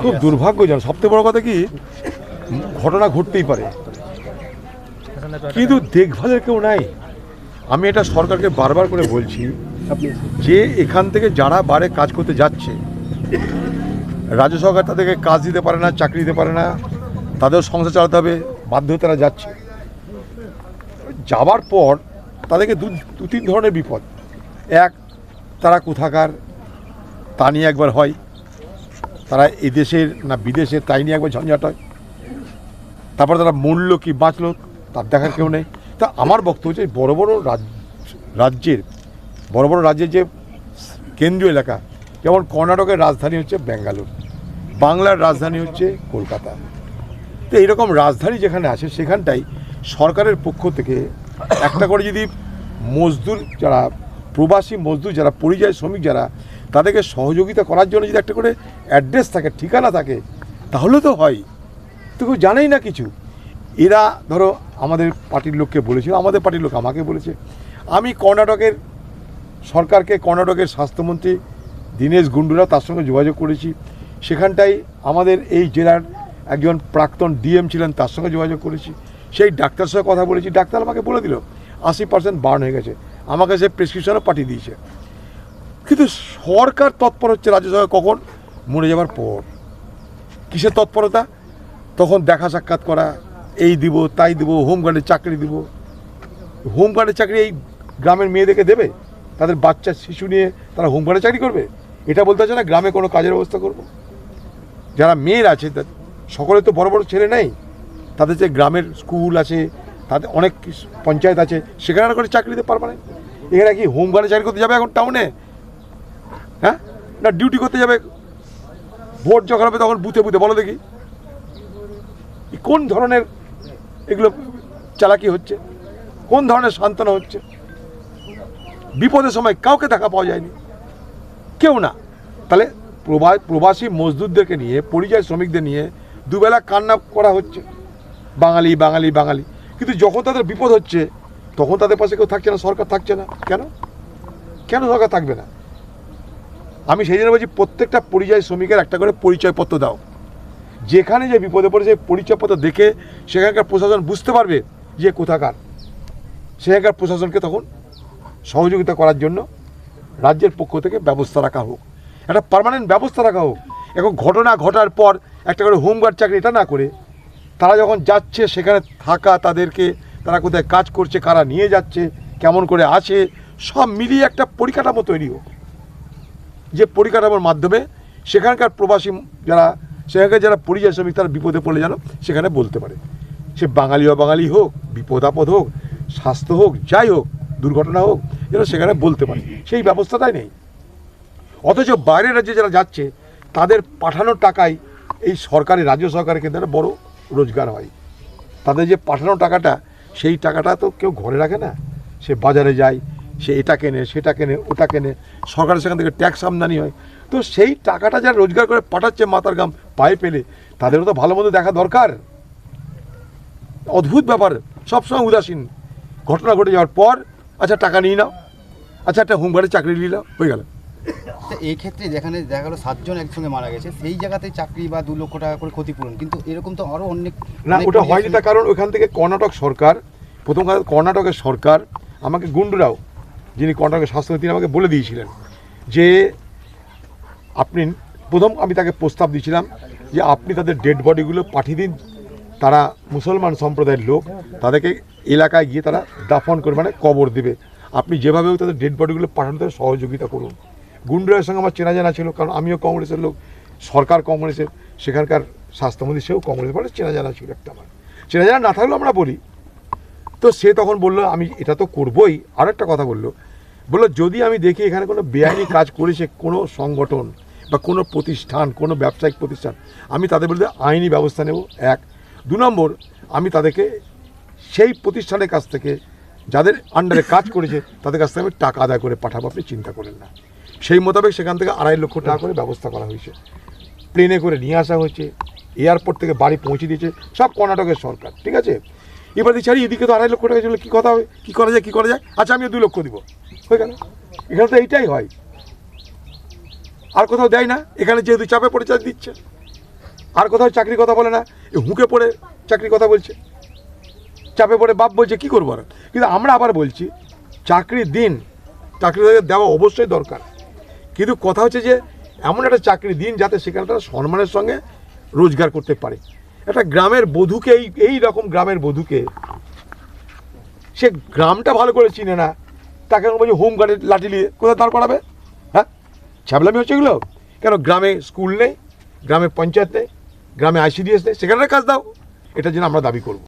খুব দুর্ভাগ্যজনক। সবথেকে বড় কথা কি, ঘটনা ঘটতেই পারে। কিন্তু দেখভালের কেউ নাই। আমি এটা সরকারকে বারবার করে বলছি, যে এখান থেকে যারা বারে কাজ করতে যাচ্ছে, রাজ্য সরকার তাদেরকে কাজ দিতে পারে না, চাকরি দিতে পারে না তাদের সংসার চালাতে হবে, বাধ্য তারা যাচ্ছে। যাবার পর তাদেরকে দু দু তিন ধরনের বিপদ। এক, তারা কোথাকার, তা নিয়ে একবার হয়। তারা এদেশের না বিদেশের তাই নিয়ে একবার ঝঞ্ঝাট হয়। তারপর তারা মূল্য কি বাঁচলো, তার দেখার কেউ নেই। তা আমার বক্তব্য হচ্ছে বড় বড় রাজ্যের, বড় বড় রাজ্যের যে কেন্দ্রীয় এলাকা, যেমন কর্ণাটকের রাজধানী হচ্ছে ব্যাঙ্গালোর, বাংলার রাজধানী হচ্ছে কলকাতা। তো এইরকম রাজধানী যেখানে আছে, সেখানটাই সরকারের পক্ষ থেকে একটা করে যদি মজদুর যারা, প্রবাসী মজদুর যারা, পরিযায়ী শ্রমিক যারা তাদেরকে সহযোগিতা করার জন্য যদি একটা করে অ্যাড্রেস থাকে, ঠিকানা থাকে, তাহলে তো হয়। তো কেউ জানেই না কিছু। এরা, ধরো, আমাদের পার্টির লোককে বলেছিল, আমাদের পার্টির লোক আমাকে বলেছে, আমি কর্ণাটকের সরকারকে, কর্ণাটকের স্বাস্থ্যমন্ত্রী দীনেশ গুন্ডুরা তার সঙ্গে যোগাযোগ করেছি। সেখানটাই আমাদের এই জেলার একজন প্রাক্তন ডিএম ছিলেন, তার সঙ্গে যোগাযোগ করেছি। সেই ডাক্তার সঙ্গে কথা বলেছি। ডাক্তার আমাকে বলে দিল, আশি পার্সেন্ট বার্ন হয়ে গেছে। আমাকে সে প্রেসক্রিপশনও পাঠিয়ে দিয়েছে। কিন্তু সরকার তৎপর হচ্ছে রাজ্য সরকার কখন মরে যাবার পর? কিসের তৎপরতা? তখন দেখা সাক্ষাৎ করা, এই দিব, তাই দিব হোমগার্ডের চাকরি দিব। হোমগার্ডের চাকরি এই গ্রামের মেয়েদেরকে দেবে? তাদের বাচ্চা, শিশু নিয়ে তারা হোমগার্ডে চাকরি করবে? এটা বলতে হচ্ছে না, গ্রামে কোনো কাজের ব্যবস্থা করব? যারা মেয়ের আছে সকলে তো বড় বড় ছেলে নেই। তাদের যে গ্রামের স্কুল আছে, তাদের অনেক পঞ্চায়েত আছে, সেখানে করে চাকরি দিতে পারবে না। এখানে কি হোমগার্ডে চাকরি করতে যাবে এখন টাউনে হ্যাঁ? না ডিউটি করতে যাবে। ভোট যখন হবে তখন বুথে বুথে, বলো দেখি। কোন ধরনের এগুলো চালাকি হচ্ছে? কোন ধরনের সান্ত্বনা হচ্ছে? বিপদের সময় কাউকে দেখা পাওয়া যায়নি। কেউ না। তাহলে প্রবা প্রবাসী মজদুরদেরকে নিয়ে, পরিযায়ী শ্রমিকদের নিয়ে দুবেলা কান্না করা হচ্ছে। বাঙালি বাঙালি বাঙালি। কিন্তু যখন তাদের বিপদ হচ্ছে, তখন তাদের পাশে কেউ থাকছে না, সরকার থাকছে না। কেন? কেন সরকার থাকবে না? আমি সেই জন্য বলছি, প্রত্যেকটা পরিযায়ী শ্রমিকের একটা করে পরিচয়পত্র দাও। যেখানে যে বিপদে পড়ে সেই পরিচয়পত্র দেখে সেখানকার প্রশাসন বুঝতে পারবে যে কোথাকার। সেখানকার প্রশাসনকে তখন সহযোগিতা করার জন্য রাজ্যের পক্ষ থেকে ব্যবস্থা রাখা হোক। একটা পার্মানেন্ট ব্যবস্থা রাখা হোক। এখন ঘটনা ঘটার পর একটা করে হোমগার্ড চাকরি এটা না করে, তারা যখন যাচ্ছে, সেখানে থাকা তাদেরকে, তারা কোথায় কাজ করছে, কারা নিয়ে যাচ্ছে, কেমন করে আছে, সব মিলিয়ে একটা পরিকাঠামো তৈরি হোক। যে পরিকাঠামোর মাধ্যমে সেখানকার প্রবাসী যারা, সেখানকার যারা পরিযায়ী শ্রমিক তারা বিপদে পড়লে যেন সেখানে বলতে পারে। সে বাঙালি অবাঙালি হোক বিপদ আপদ হোক, স্বাস্থ্য হোক, যাই হোক, দুর্ঘটনা হোক, যেন সেখানে বলতে পারে। সেই ব্যবস্থাটাই নেই। অথচ বাইরের রাজ্যে যারা যাচ্ছে, তাদের পাঠানোর টাকায় এই সরকারি রাজ্য সরকারের কেন্দ্রে একটা বড় রোজগার হয়। তাদের যে পাঠানো টাকাটা, সেই টাকাটা তো কেউ ঘরে রাখে না। সে বাজারে যায় সে এটা কেনে সেটা কেনে ওটা কেনে সরকারের সেখান থেকে ট্যাক্স আমদানি হয়। তো সেই টাকাটা যারা রোজগার করে পাঠাচ্ছে মাতার গাম পায়ে পেলে তাদেরও তো ভালো মন্দ দেখা দরকার। অদ্ভুত ব্যাপার সবসময় উদাসীন। ঘটনা ঘটে যাওয়ার পর আচ্ছা টাকা নিয়ে নাও। আচ্ছা একটা হোমগার্ডে চাকরি নিয়ে নাও হয়ে গেল। এই ক্ষেত্রে যেখানে দেখা গেলো সাতজন একসঙ্গে মারা গেছে সেই জায়গাতে চাকরি বা দু লক্ষ টাকা করে ক্ষতিপূরণ কিন্তু এরকম তো আরও অনেক না ওটা হয়নি তার কারণ ওখান থেকে কর্ণাটক সরকার প্রথম কথা কর্ণাটকের সরকার আমাকে গুন্ডুরাও। যিনি কর্ণাটকের স্বাস্থ্য তিনি আমাকে বলে দিয়েছিলেন যে আপনি, প্রথম আমি তাকে প্রস্তাব দিয়েছিলাম যে আপনি তাদের ডেড বডিগুলো পাঠিয়ে দিন। তারা মুসলমান সম্প্রদায়ের লোক, তাদেরকে এলাকায় গিয়ে তারা দাফন করবে মানে কবর দেবে। আপনি যেভাবে তাদের ডেড বডিগুলো পাঠানোতে সহযোগিতা করুন। গুন্ডুরার সঙ্গে আমার চেনা জানা ছিল, কারণ আমিও কংগ্রেসের লোক, সরকার কংগ্রেসের, সেখানকার স্বাস্থ্যমন্ত্রী সেও কংগ্রেস বলে চেনা জানা ছিল একটা আমার। চেনা জানা না থাকলেও আমরা বলি তো সে তখন বলল, আমি, এটা তো করবই। আর একটা কথা বলল বলল, যদি আমি দেখি এখানে কোনো বেআইনি কাজ করেছে কোনো সংগঠন বা কোনো প্রতিষ্ঠান, কোনো ব্যবসায়িক প্রতিষ্ঠান, আমি তাদের বিরুদ্ধে আইনি ব্যবস্থা নেব, এক। দু নম্বর, আমি তাদেরকে সেই প্রতিষ্ঠানের কাছ থেকে যাদের আন্ডারে কাজ করেছে, তাদের কাছ থেকে আমি টাকা আদায় করে পাঠাবো, আপনি চিন্তা করেন না। সেই মোতাবেক সেখান থেকে আড়াই লক্ষ টাকা করে ব্যবস্থা করা হয়েছে। প্লেনে করে নিয়ে আসা হয়েছে এয়ারপোর্ট থেকে বাড়ি পৌঁছে দিয়েছে, সব কর্ণাটকের সরকার, ঠিক আছে? এবার দিচ্ছি, আরে এদিকে তো আড়াই লক্ষ টাকা চলে, কী কথা হবে? কী করা যায়, কী করা যায়? আচ্ছা আমিও দুই লক্ষ দিব। হয়ে গেল। এখানে তো এইটাই হয়। আর কোথাও দেয় না। এখানে যেহেতু চাপে পড়ে চাপ দিচ্ছে। আর কোথাও চাকরির কথা বলে না। হুঁকে পড়ে চাকরির কথা বলছে। চাপে পড়ে বাপ বলছে, কি করব আর? কিন্তু আমরা আবার বলছি চাকরি দিন, চাকরি দেওয়া অবশ্যই দরকার। কিন্তু কথা হচ্ছে যে, এমন একটা চাকরি দিন যাতে সেখানে তারা সম্মানের সঙ্গে রোজগার করতে পারে। একটা গ্রামের বধূকে, এই এই রকম গ্রামের বধূকে, সে গ্রামটা ভালো করে চিনে না। তাকে বলছে, হোম গার্ডের লাঠি নিয়ে কোথায় দাঁড় করাবে? হ্যাঁ? ছ্যাবলামি হচ্ছে এগুলো? কেন, গ্রামে স্কুল নেই, গ্রামে পঞ্চায়েত নেই, গ্রামে আইসিডিএস নেই, সেখানে কাজ দাও। এটা যেন আমরা দাবি করব।